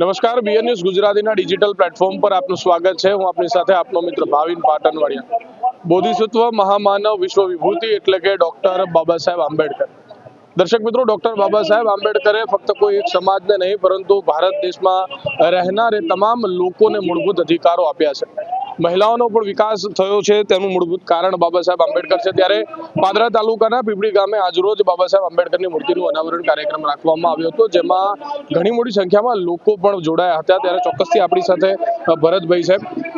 નમસ્કાર BN news ગુજરાતીના digital platform પર આપનું સ્વાગત છે. હું આપની સાથે આપનો મિત્ર ભાવિન પાટણવાડિયા બોધિસત્વ, મહામાનવ વિશ્વ વિભૂતિ એટલે કે ડોક્ટર બાબા સાહેબ આંબેડકર. દર્શક મિત્રો ડોક્ટર બાબા સાહેબ આંબેડકરે ફક્ત કોઈ એક સમાજને નહીં, પરંતુ ભારત દેશમાં રહેનાર તમામ લોકોને મૂળભૂત અધિકારો આપ્યા છે. મહિલાઓનો પણ વિકાસ થયો છે તેનું મૂળભૂત કારણ બાબા સાહેબ આંબેડકર છે. ત્યારે પાદરા તાલુકાના પીપળી ગામે આજરોજ બાબા સાહેબ આંબેડકરની મૂર્તિનું અનાવરણ કાર્યક્રમ રાખવામાં આવ્યો હતો જેમાં ઘણી મોટી સંખ્યામાં લોકો પણ જોડાયા હતા. ત્યારે ચોક્કસથી આપણી સાથે ભરતભાઈ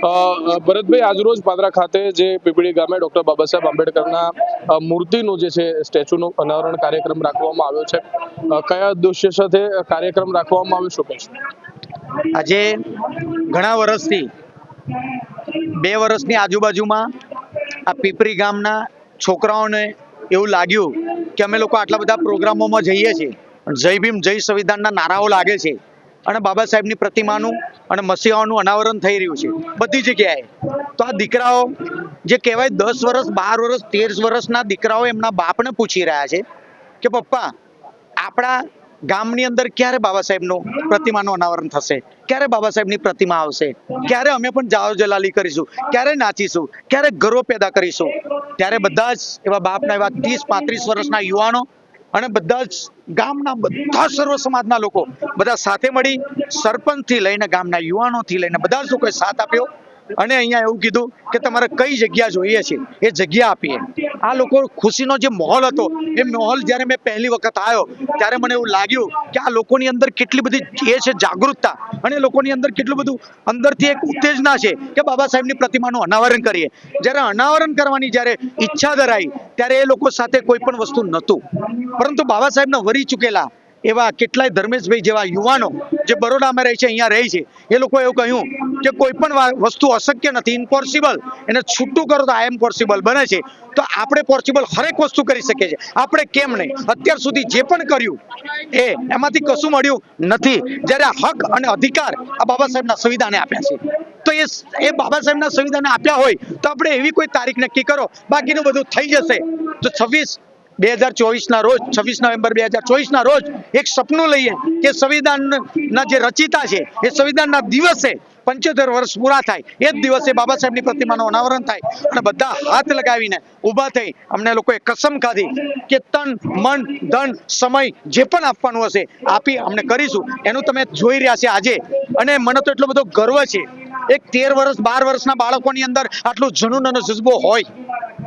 અ, ભરતભાઈ આજરોજ પાદરા ખાતે જે પીપળી ગામે ડોક્ટર બાબા સાહેબ આંબેડકરના મૂર્તિનું જે છે સ્ટેચ્યુનું અનાવરણ કાર્યક્રમ રાખવામાં આવ્યો છે. કયા ઉદ્દેશ્ય સાથે કાર્યક્રમ રાખવામાં આવ્યો શું કહેશો? આજે ઘણા વર્ષથી બે વર્ષની આજુબાજુમાં આ પીપરી ગામના છોકરાઓને એવું લાગ્યું કે અમે લોકો આટલા બધા પ્રોગ્રામોમાં જઈએ છીએ. જય ભીમ, જય સંવિધાનના નારાઓ લાગે છે. અને બાબા સાહેબની પ્રતિમાનું અને મસીહાઓનું અનાવરણ થઈ રહ્યું છે. બધી જગ્યાએ. તો આ દીકરાઓ, જે કહેવાય દસ વર્ષ, બાર વર્ષ, તેર વર્ષના દીકરાઓ એમના બાપને પૂછી રહ્યા છે કે, પપ્પા, આપણા ગામની અંદર ક્યારે બાબા સાહેબનું પ્રતિમાનું અનાવરણ થશે? ક્યારે બાબા સાહેબની પ્રતિમા આવશે? ક્યારે અમે પણ જાઓ જલાલી કરીશું? ક્યારે નાચીશું? ક્યારે ગર્વ પેદા કરીશું? ત્યારે બધા જ એવા બાપના એવા ત્રીસ, પાંત્રીસ વર્ષના યુવાનો અને બધા જ ગામના બધા સર્વ સમાજના લોકો બધા સાથે મળી સરપંચથી લઈને ગામના યુવાનોથી લઈને બધા જ લોકોએ સાથ આપ્યો. અને અહીંયા એવું કીધું કે તમારે કઈ જગ્યા જોઈએ છે? એ જગ્યા આપીએ આ લોકો ખુશીનો જે માહોલ હતો, એ માહોલ જ્યારે મેં પહેલી વખત આવ્યો ત્યારે મને એવું લાગ્યું કે આ લોકોની અંદર કેટલી બધી એ છે જાગૃતતા. અને લોકોની અંદર કેટલું બધું અંદરથી એક ઉત્તેજના છે કે બાબા સાહેબની પ્રતિમાનું અનાવરણ કરીએ. જ્યારે અનાવરણ કરવાની જ્યારે ઈચ્છા ધરાઈ, ત્યારે એ લોકો સાથે કોઈ પણ વસ્તુ નહોતું. પરંતુ બાબા સાહેબના વરી ચૂકેલા એવા કેટલાય ધર્મેશભાઈ જેવા યુવાનો જે બરોડામાં રહે છે, અહીંયા રહે છે, એ લોકોએ એવું કહ્યું કે કોઈ પણ વસ્તુ અશક્ય નથી ઇમ્પોસિબલ એને છૂટું કરો તો આ ઇમ્પોસિબલ બને છે. તો આપણે પોસિબલ હરેક વસ્તુ કરી શકીએ છીએ. આપણે કેમ નહીં? અત્યાર સુધી જે પણ કર્યું, એ એમાંથી કશું મળ્યું નથી. જ્યારે હક અને અધિકાર આ બાબા સાહેબના સંવિધાને આપ્યા છે. તો એ એ બાબા સાહેબના સંવિધાને આપ્યા હોય તો આપણે એવી કોઈ તારીખ નક્કી કરો? બાકીનું બધું થઈ જશે. તો છવ્વીસ બે હજાર ચોવીસના રોજ, છવ્વીસ નવેમ્બર બે હજાર ચોવીસના રોજ એક સપનું લઈએ કે સંવિધાનના જે રચિતા છે, એ સંવિધાનના દિવસે પંચોતેર વર્ષ પૂરા થાય. એ જ દિવસે બાબા સાહેબની પ્રતિમાનું અનાવરણ થાય અને બધા હાથ લગાવીને ઊભા થઈ અમને લોકોએ કસમ ખાધી કે તન, મન, ધન, સમય જે પણ આપવાનું હશે, આપી અમને કરીશું. એનું તમે જોઈ રહ્યા છે આજે. અને મને તો એટલો બધો ગર્વ છે. એક તેર વર્ષ, બાર વર્ષના બાળકોની અંદર આટલું જનુન અને જજ્બો હોય,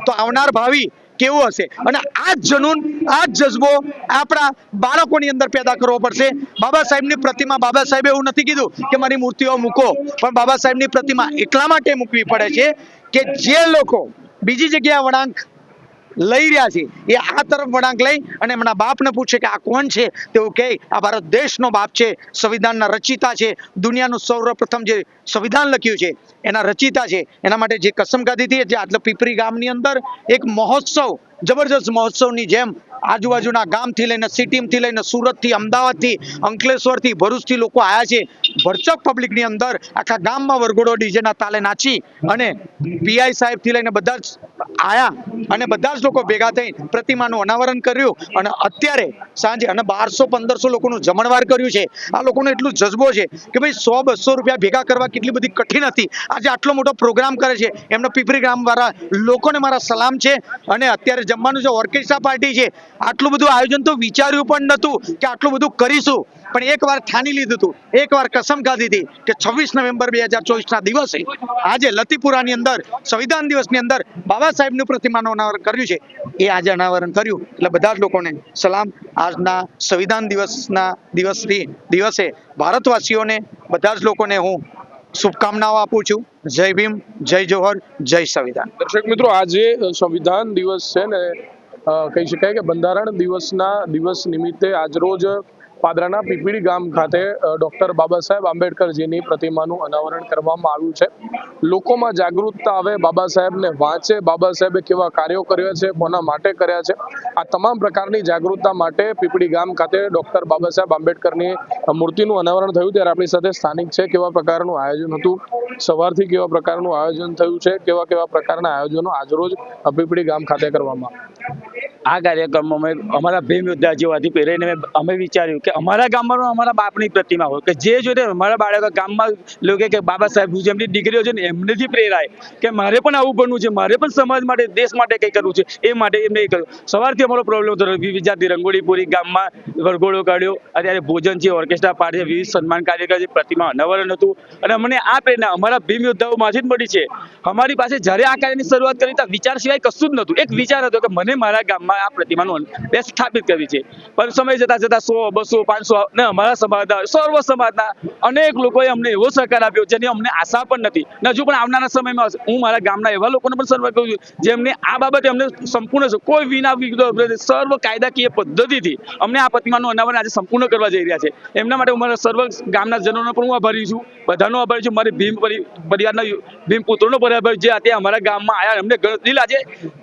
તો આવનાર ભાવિ કેવું હશે? અને આ જ જનૂન, આ જ જજ્બો આપણા બાળકોની અંદર પેદા કરવો પડશે. બાબા સાહેબની પ્રતિમા, બાબા સાહેબે એવું નથી કીધું કે મારી મૂર્તિઓ મૂકો, પણ બાબા સાહેબની પ્રતિમા એટલા માટે મૂકવી પડે છે કે જે લોકો, બીજી જગ્યાએ વળાંક લઈ રહ્યા છે. એ આ તરફ વળાંક લઈ અને એમના બાપને પૂછે કે આ કોણ છે? તેવું કહે, આ ભારત દેશનો બાપ છે, સંવિધાનના રચિતા છે. દુનિયાનું સૌપ્રથમ જે સંવિધાન લખ્યું છે, એના રચિતા છે. એના માટે જે કસમ ખાધી હતી જે આટલા પીપરી ગામની અંદર એક મહોત્સવ, જબરજસ્ત મહોત્સવની જેમ આજુબાજુના ગામથી લઈને સિટીમથી લઈને સુરતથી, અમદાવાદથી, અંકલેશ્વરથી, ભરૂચથી લોકો આવ્યા છે. ભરચક પબ્લિકની અંદર આખા ગામમાં વરઘોડો ડીજેના તાલે નાચી અને પીઆઈ સાહેબથી લઈને બધા જ આવ્યા અને બધા જ લોકો ભેગા થઈ પ્રતિમાનું અનાવરણ કર્યું અને અત્યારે સાંજે અને બારસો પંદરસો લોકોનું જમણવાર કર્યું છે. આ લોકોનો એટલું જજ્બો છે કે ભાઈ સો બસો રૂપિયા ભેગા કરવા કેટલી બધી કઠિન હતી. આજે આટલો મોટો પ્રોગ્રામ કરે છે. એમનો પીપરી ગામ વાળા લોકોને મારા સલામ છે અને અત્યારે જમવાનું જે ઓર્કેસ્ટ્રા પાર્ટી છે. આટલું બધું આયોજન તો વિચાર્યું પણ નહોતું કે આટલું બધું કરીશું. પણ એકવાર ઠાની લીધું હતું એકવાર કસમ ખાધી હતી કે છવ્વીસ નવેમ્બર બે હજાર ચોવીસના દિવસે આજે લતીપુરાની અંદર, સંવિધાન દિવસની અંદર બાબા સાહેબનું પ્રતિમાનું અનાવરણ કર્યું છે. એ આજે અનાવરણ કર્યું. એટલે બધા જ લોકોને સલામ. આજના સંવિધાન દિવસના દિવસથી દિવસે ભારતવાસીઓને, બધા જ લોકોને હું શુભકામનાઓ આપું છું. જય ભીમ, જય જોહર, જય સંવિધાન. દર્શક મિત્રો, આજે સંવિધાન દિવસ છે ને કહી શકાય કે બંધારણ દિવસના દિવસ નિમિત્તે આજરોજ પાદરાના પીપળી ગામ ખાતે ડોક્ટર બાબા સાહેબ આંબેડકરજીની પ્રતિમાનું અનાવરણ કરવામાં આવ્યું છે. લોકોમાં જાગૃતતા આવે બાબા સાહેબને વાંચે બાબા સાહેબે કેવા કાર્યો કર્યા છે, કોના માટે કર્યા છે. આ તમામ પ્રકારની જાગૃતતા માટે પીપળી ગામ ખાતે ડોક્ટર બાબા સાહેબ આંબેડકરની મૂર્તિનું અનાવરણ થયું ત્યારે આપણી સાથે સ્થાનિક છે. કેવા પ્રકારનું આયોજન હતું? સવારથી કેવા પ્રકારનું આયોજન થયું છે? કેવા કેવા પ્રકારના આયોજનો આજરોજ પીપળી ગામ ખાતે કરવામાં આ કાર્યક્રમમાં અમે અમારા ભીમ યોદ્ધા જેવાથી પહેરીને અમે- વિચાર્યું કે અમારા ગામમાં અમારા બાપની પ્રતિમા હોય કે જે જોઈને અમારા બાળકો ગામમાં લોકો કે બાબા સાહેબ જેમની દીકરીઓ છે ને એમનેથી પ્રેરાય કે મારે પણ આવું બનવું છે, મારે પણ સમાજ માટે, દેશ માટે કંઈ કરવું છે, એ માટે એમને એ કર્યું સવારથી અમારો પ્રોબ્લેમ હતો જાતની રંગોળીપુરી ગામમાં વરઘોડો કાઢ્યો. અત્યારે ભોજન છે ઓર્કેસ્ટ્રા પાર્ટી છે, વિવિધ સન્માન કાર્યક્રમ છે, પ્રતિમા અનાવરણ હતું. અને અમને આ પ્રેરણા અમારા ભીમ યોદ્ધાઓમાંથી જ મળી છે. અમારી પાસે જ્યારે આ કાર્યની શરૂઆત કરી ત્યાં વિચાર સિવાય કશું જ નહોતું. એક વિચાર હતો કે મને મારા ગામમાં આ પ્રતિમાનું બે સ્થાપિત કરવી છે. પણ સમય જતા જતા સો, બસો, પાંચસો, ને અમારા સમાજના, સર્વ સમાજના અનેક લોકોએ અમને એવો સહકાર આપ્યો જેની અમને આશા પણ નથી. હજુ પણ આવનારા સમયમાં હું મારા ગામના એવા લોકોને પણ સર્વ કરું છું, જેમને આ બાબતે અમને સંપૂર્ણ છે કોઈ વિના સર્વ કાયદાકીય પદ્ધતિથી અમને આ પ્રતિમાનું અનાવરણ આજે સંપૂર્ણ કરવા જઈ રહ્યા છે. એમના માટે હું મારા સર્વ ગામના જનોનો પણ હું આભારી છું, બધાનો આભારી છું, મારી ભીમ પરી- પરિવારના ભીમ પુત્રોનો પણ આભારી જે અત્યારે અમારા ગામમાં આવ્યા એમને દિલ આજે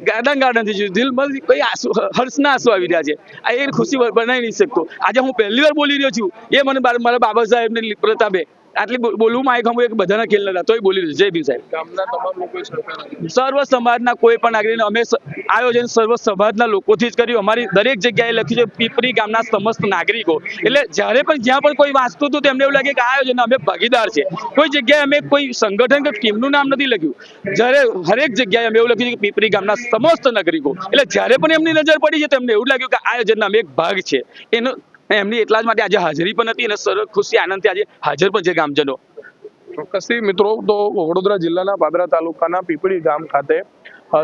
ગાર્ડન ગાર્ડન થઈ ગયું દિલમાં કોઈ હર્ષના આંસુ આવી રહ્યા છે. આ એ ખુશી બનાવી નહીં શકતો. આજે હું પહેલી વાર બોલી રહ્યો છું. એ મને મારા બાબા સાહેબને પ્રતાપે આટલી બોલવું માં એક એક બધાના ખેલ નતા તોય બોલી દીધું જય ભીમ સાહેબ. ગામના તમામ લોકોએ સર્વ સમાજના કોઈ પણ નાગરિકને અમે આયોજન સર્વ સમાજના લોકોથી જ કર્યું. અમારી દરેક જગ્યાએ લખ્યું છે પીપરી ગામના સમસ્ત નાગરિકો. એટલે જ્યારે પણ જ્યાં પણ કોઈ વાંચતું હતું તેમને એવું લાગે કે આ આયોજન અમે ભાગીદાર છે. કોઈ જગ્યાએ અમે કોઈ સંગઠન કે ટીમનું નામ નથી લખ્યું. જ્યારે હરેક જગ્યાએ અમે એવું લખ્યું છે કે પીપરી ગામના સમસ્ત નાગરિકો. એટલે જ્યારે પણ એમની નજર પડી છે તેમને એવું લાગ્યું કે આયોજનના અમે એક ભાગ છે. એનો એમની એટલા જ માટે આજે હાજરી પણ હતી અને સરળ ખુશી આનંદથી આજે હાજર પણ છે ગામજનો. ચોક્કસથી મિત્રો, તો વડોદરા જિલ્લાના પાદરા તાલુકાના પીપળી ગામ ખાતે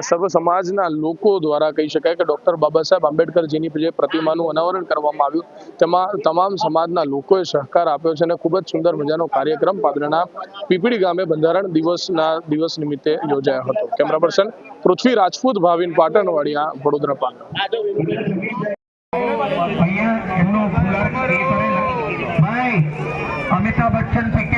સર્વ સમાજના લોકો દ્વારા કહી શકાય કે ડોક્ટર બાબા સાહેબ આંબેડકરજીની જે પ્રતિમાનું અનાવરણ કરવામાં આવ્યું, તેમાં તમામ સમાજના લોકોએ સહકાર આપ્યો છે અને ખૂબ જ સુંદર મજાનો કાર્યક્રમ પાદરાના પીપળી ગામે બંધારણ દિવસના દિવસ નિમિત્તે યોજાયો હતો. Camera person Prithvi Rajput, Bhavin Patanwadiya, Vadodara Patan. અહીંયા એમનો ફુલાર ભાઈ અમિતાભ બચ્ચન પીકે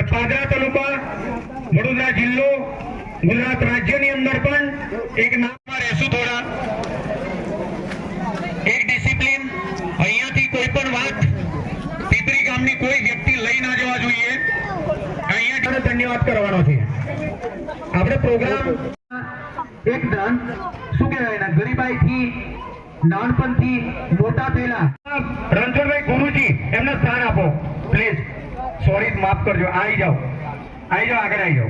અને પાદરા તાલુકા, વડોદરા જિલ્લો, ગુજરાત રાજ્યની અંદર પણ એક નામમાં રહેશું થોડા. એક ડિસિપ્લિન અહીંયાથી કોઈ પણ વાત પીપરી ગામની કોઈ વ્યક્તિ લઈ ના જવા જોઈએ. અહીંયા ધન્યવાદ કરવાનો છે. આપણે પ્રોગ્રામ એક દાન, શું કહેવાય એના? ગરીબાઈથી, નાનપણથી, મોટા થયેલા. રણછોડભાઈ ગુરુજી, એમને સ્થાન આપો. માફ કરજો. આવી જાઓ. આવી જાઓ આગળ આવી જાઓ.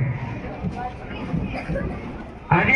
આજે